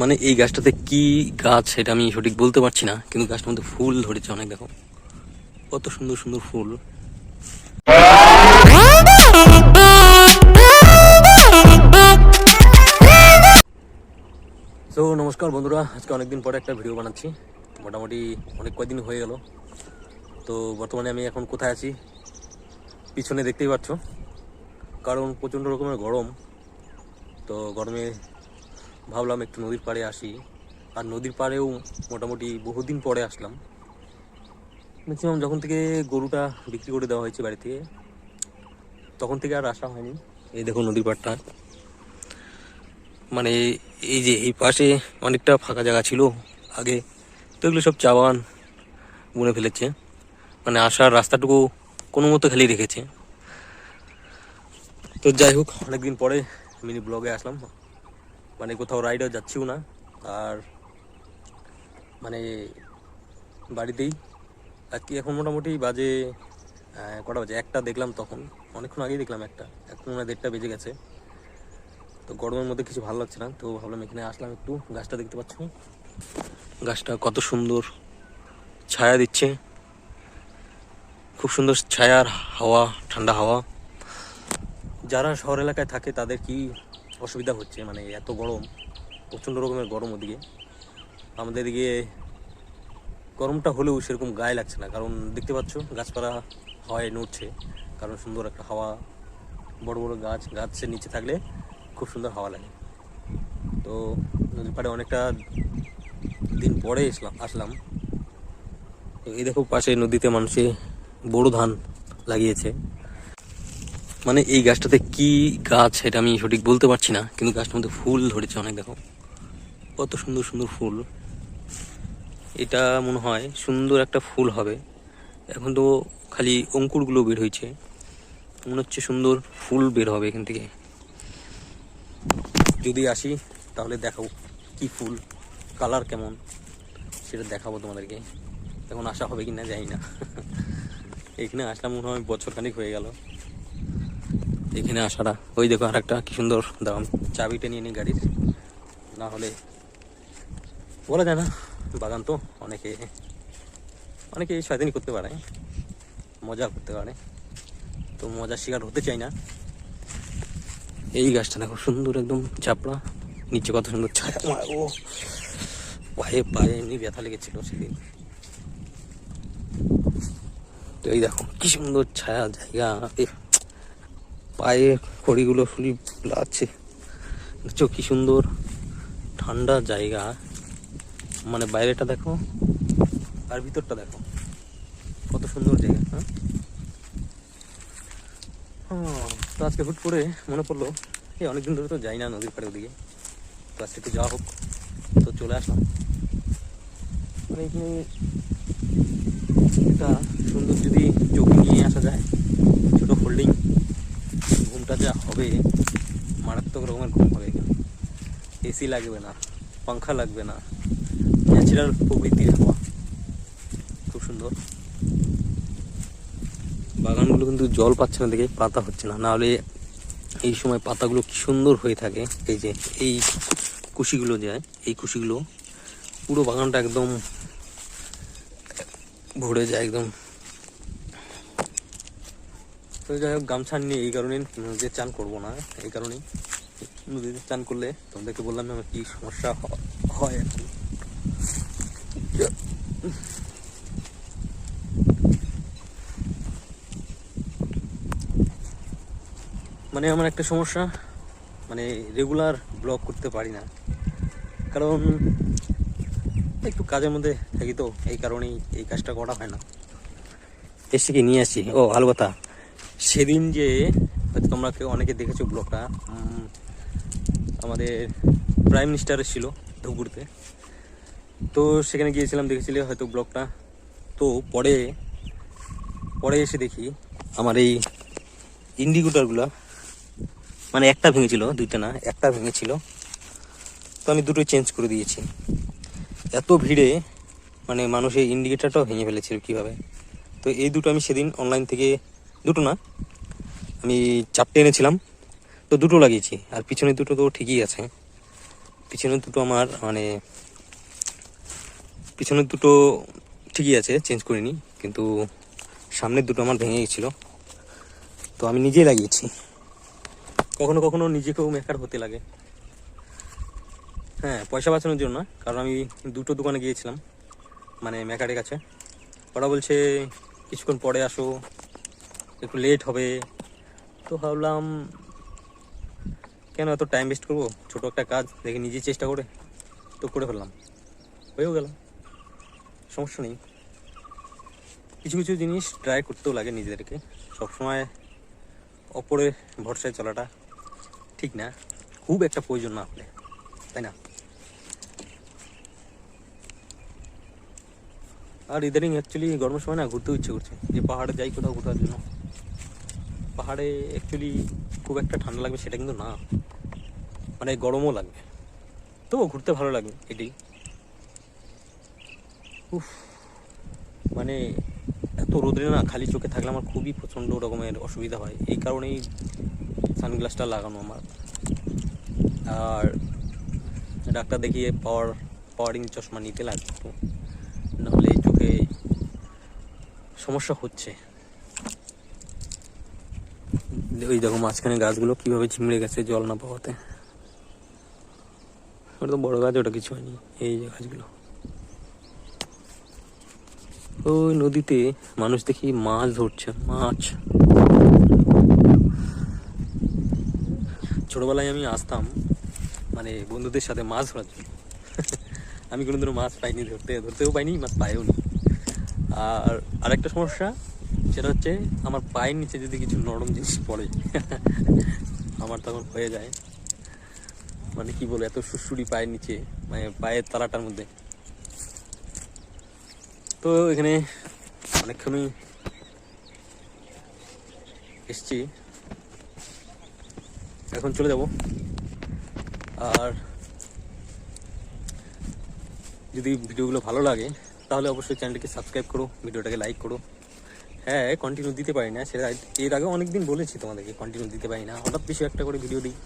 মানে এই গাছটাতে কি গাছ সেটা আমি সঠিক বলতে পারছি না, কিন্তু গাছটার মধ্যে ফুল ধরেছে অনেক, দেখো। কত সুন্দর সুন্দর ফুল। তো নমস্কার বন্ধুরা, আজকে অনেকদিন পরে একটা ভিডিও বানাচ্ছি। মোটামুটি অনেক কয়দিন হয়ে গেল। তো, বর্তমানে আমি এখন কোথায় আছি? পিছনে দেখতেই পাচ্ছ। কারণ প্রচণ্ড রকমের গরম। তো, গরমে ভাবলাম একটু নদীর পাড়ে আসি। আর নদীর পাড়েও মোটামুটি বহুদিন পরে আসলাম। ম্যাক্সিমাম যখন থেকে গরুটা বিক্রি করে দেওয়া হয়েছে বাড়ি থেকে তখন থেকে আর আসা হয়নি। এই দেখো নদীর পাড়টা। মানে এই যে এই পাশে অনেকটা ফাঁকা জায়গা ছিল আগে, তো এগুলো সব চা বাগান বুনে ফেলেছে। মানে আসার রাস্তাটুকু কোনো মতো খালি রেখেছে। তো যাই হোক, অনেকদিন পরে মিনি ব্লগে আসলাম। মানে কোথাও রাইডও যাচ্ছিও না। আর মানে বাড়িতেই। আজকে এখন মোটামুটি বাজে কটা বাজে? একটা দেখলাম তখন। অনেকক্ষণ আগেই দেখলাম একটা। এখন মনে দেড়টা বেজে গেছে। তো গরমের মধ্যে কিছু ভালো লাগছে না। তো ভাবলাম এখানে আসলাম একটু। গাছটা দেখতে পাচ্ছ? গাছটা কত সুন্দর ছায়া দিচ্ছে। খুব সুন্দর ছায়ার হাওয়া, ঠান্ডা হাওয়া। যারা শহর এলাকায় থাকে তাদের কি অসুবিধা হচ্ছে মানে এত গরম, প্রচণ্ড রকমের গরম ওদিকে। আমাদের এদিকে গরমটা হলেও সেরকম গায়ে লাগছে না, কারণ দেখতে পাচ্ছ গাছপালা হাওয়ায় নড়ছে, কারণ সুন্দর একটা হাওয়া, বড় বড় গাছ, গাছের নিচে থাকলে খুব সুন্দর হাওয়া লাগে। তো নদীর পাড়ে অনেকটা দিন পরে আসলাম আসলাম। তো এই দেখো পাশে নদীতে মানুষে বড় ধান লাগিয়েছে। মানে এই গাছটাতে কি গাছ সেটা আমি সঠিক বলতে পারছি না, কিন্তু গাছটার মধ্যে ফুল ধরেছে অনেক, দেখো। কত সুন্দর সুন্দর ফুল। এটা মনে হয় সুন্দর একটা ফুল হবে। এখন তো খালি অঙ্কুরগুলো বের হয়েছে। মনে হচ্ছে সুন্দর ফুল বের হবে এখান থেকে। যদি আসি, তাহলে দেখাবো কি ফুল, কালার কেমন, সেটা দেখাবো তোমাদেরকে। এখন আসা হবে কি না জানি না। এখানে আসলাম মনে হয় বছর খানিক হয়ে গেল। এখানে আসাটা। ওই দেখো আর একটা কি সুন্দর দাম। চাবিটা নিয়ে নিই গাড়ির। না হলে বলা যায় না, বাগান তো অনেকে অনেকে শয়তানি করতে পারে। মজা করতে পারে। তো মজার শিকার হতে চাই না। এই গাছটা দেখো সুন্দর, একদম চাপড়া। নিচে কত সুন্দর ছায়া ও পায়ে পায়ে এমনি ব্যথা লেগেছিল সেদিন। তো এই দেখো, কি সুন্দর ছায়া জায়গা। পায়ে খড়িগুলো শুলি লাগছে। দেখছ কি সুন্দর? ঠান্ডা জায়গা। মানে বাইরেটা দেখো, আর ভিতরটা দেখো। কত সুন্দর জায়গা হ্যাঁ? তো আজকে হুট করে মনে পড়ল, এই অনেকদিন ধরে তো যাই না নদীর পাড়ে ওদিকে। তো আজকে একটু যাওয়া হোক, তো চলে আসলাম। মানে এখানে একটা সুন্দর যদি চোখ নিয়ে আসা যায়, ছোটো হোল্ডিং। ঘুমটা যা হবে, মারাত্মক রকমের ঘুম হবে এসি লাগবে না পাংখা লাগবে না ন্যাচারাল প্রকৃতির হাওয়া। খুব সুন্দর। বাগানগুলো কিন্তু জল পাচ্ছে না দেখে পাতা হচ্ছে না। নাহলে এই সময় পাতাগুলো কি সুন্দর হয়ে থাকে। এই যে, এই কুশিগুলো যায় এই কুশিগুলো, পুরো বাগানটা একদম ভরে যায়, একদম তো যাই হোক, গামছা নিয়ে এই কারণে নদীতে চান করব না, এই কারণেই। নদীতে চান করলে তোমাদেরকে বললাম আমার কি সমস্যা হয় এখন। মানে আমার একটা সমস্যা মানে রেগুলার ব্লগ করতে পারি না। কারণ একটু কাজের মধ্যে থাকি তো, এই কারণেই এই কাজটা করা হয় না। এসে কি নিয়ে আসি? ও কথা সেদিন যে হয়তো তোমরা কেউ অনেকে দেখেছ ব্লগটা আমাদের প্রাইম মিনিস্টার ছিল ধূপগুড়িতে তো সেখানে গিয়েছিলাম, দেখেছিলে হয়তো ব্লগটা। তো পরে পরে এসে দেখি আমার এই ইন্ডিকেটারগুলো মানে একটা ভেঙেছিল, দুইটা না, একটা ভেঙেছিল। তো আমি দুটো চেঞ্জ করে দিয়েছি। এত ভিড়ে মানে মানুষের ইন্ডিকেটারটাও ভেঙে ফেলেছিল কীভাবে? তো এই দুটো আমি সেদিন অনলাইন থেকে দুটো না। আমি চারটে এনেছিলাম, তো দুটো লাগিয়েছি। আর পিছনে দুটো তো ঠিকই আছে। পিছনে দুটো আমার মানে পিছনের দুটো ঠিকই আছে, চেঞ্জ করিনি। কিন্তু সামনের দুটো আমার ভেঙে গেছিল। তো আমি নিজেই লাগিয়েছি। কখনো কখনো নিজেকেও মেকার হতে লাগে। হ্যাঁ পয়সা বাঁচানোর জন্য কারণ আমি দুটো দোকানে গিয়েছিলাম মানে মেকারের কাছে। ওরা বলছে, কিছুক্ষণ পরে আসো একটু লেট হবে। তো ভাবলাম, কেন এত টাইম ওয়েস্ট করব? ছোটো একটা কাজ, দেখে নিজে চেষ্টা করে। তো করে ফেললাম। হয়েও গেল। সমস্যা নেই। কিছু কিছু জিনিস ট্রাই করতেও লাগে নিজেদেরকে। সবসময় অপরের ভরসায় চলাটা ঠিক না। খুব একটা প্রয়োজন না আপনি তাই না? আর ইদানিং অ্যাকচুয়ালি গরমের সময় না, ঘুরতেও ইচ্ছে করছে। যে পাহাড়ে যাই কোথাও ঘোরার জন্য পাহাড়ে অ্যাকচুয়ালি খুব একটা ঠান্ডা লাগবে সেটা কিন্তু না। মানে গরমও লাগবে। তবুও ঘুরতে ভালো লাগবে এটি। উফ মানে এত রোদে না খালি চোখে থাকলে আমার খুবই প্রচণ্ড রকমের অসুবিধা হয়। এই কারণেই সানগ্লাসটা লাগানো আমার। আর ডাক্তার দেখিয়ে পাওয়ার, পাওয়ারিং চশমা নিতে লাগতো নাহলে চোখে সমস্যা হচ্ছে। ওই দেখো মাঝখানে গাছগুলো কীভাবে ঝিমড়ে গেছে জল না পাওয়াতে। ওটা তো বড় গাছ, ওটা কিছু হয়নি, এই যে গাছগুলো। ওই নদীতে মানুষ দেখি মাছ ধরছে, মাছ। ছোটবেলায় আমি আসতাম মানে বন্ধুদের সাথে মাছ ধরার জন্য। আমি কোনোদিনও মাছ পাইনি ধরতে, ধরতেও পাইনি, মাছ পাইও নি। আর আরেকটা সমস্যা সেটা হচ্ছে আমার পায়ের নিচে যদি কিছু নরম জিনিস পড়ে, আমার তখন হয়ে যায়। মানে কি বলব, এত সুড়সুড়ি পায়ের নিচে মানে পায়ের তালাটার মধ্যে। তো এখানে অনেকক্ষণই এসছি। এখন চলে যাব। আর যদি ভিডিওগুলো ভালো লাগে, তাহলে অবশ্যই চ্যানেলটিকে সাবস্ক্রাইব করো, ভিডিওটাকে লাইক করো। হ্যাঁ কন্টিনিউ দিতে পারি না, সেটা এর আগে অনেক দিন বলেছি তোমাদেরকে কন্টিনিউ দিতে পারি না। হঠাৎ বেশি একটা করে ভিডিও দিই।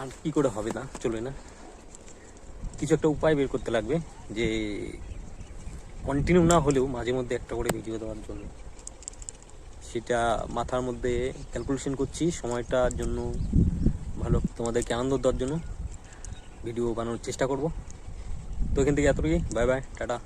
আর কী করে হবে না, চলবে না। কিছু একটা উপায় বের করতে লাগবে, যে কন্টিনিউ না হলেও মাঝে মধ্যে একটা করে ভিডিও দেওয়ার জন্য। সেটা মাথার মধ্যে ক্যালকুলেশন করছি, সময়টার জন্য, ভালো তোমাদেরকে আনন্দ দেওয়ার জন্য। ভিডিও বানানোর চেষ্টা করব। তো এখান থেকে এতটুকুই। Bye bye tata.